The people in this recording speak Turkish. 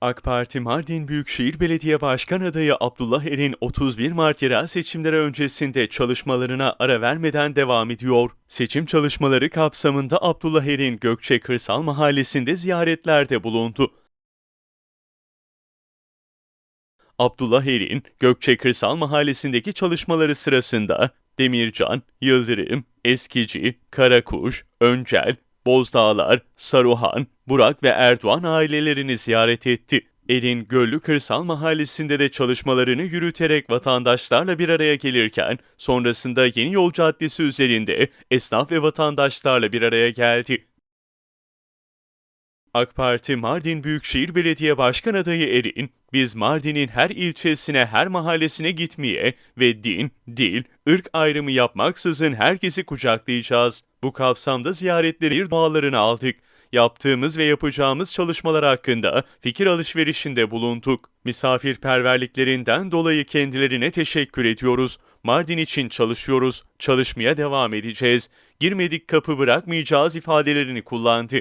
AK Parti Mardin Büyükşehir Belediye Başkan adayı Abdullah Er'in 31 Mart yerel seçimleri öncesinde çalışmalarına ara vermeden devam ediyor. Seçim çalışmaları kapsamında Abdullah Er'in Gökçe Kırsal Mahallesi'nde ziyaretlerde bulundu. Abdullah Er'in Gökçe Kırsal Mahallesi'ndeki çalışmaları sırasında Demircan, Yıldırım, Eskici, Karakuş, Öncel, Bozdağlar, Saruhan, Burak ve Erdoğan ailelerini ziyaret etti. Er'in Göllü Kırsal Mahallesi'nde de çalışmalarını yürüterek vatandaşlarla bir araya gelirken sonrasında Yeni Yol Caddesi üzerinde esnaf ve vatandaşlarla bir araya geldi. AK Parti Mardin Büyükşehir Belediye Başkan adayı Er'in, biz Mardin'in her ilçesine, her mahallesine gitmeye ve din, dil, ırk ayrımı yapmaksızın herkesi kucaklayacağız. Bu kapsamda ziyaretleri bağlarını aldık. Yaptığımız ve yapacağımız çalışmalar hakkında fikir alışverişinde bulunduk. Misafirperverliklerinden dolayı kendilerine teşekkür ediyoruz. Mardin için çalışıyoruz, çalışmaya devam edeceğiz. Girmedik kapı bırakmayacağız ifadelerini kullandı.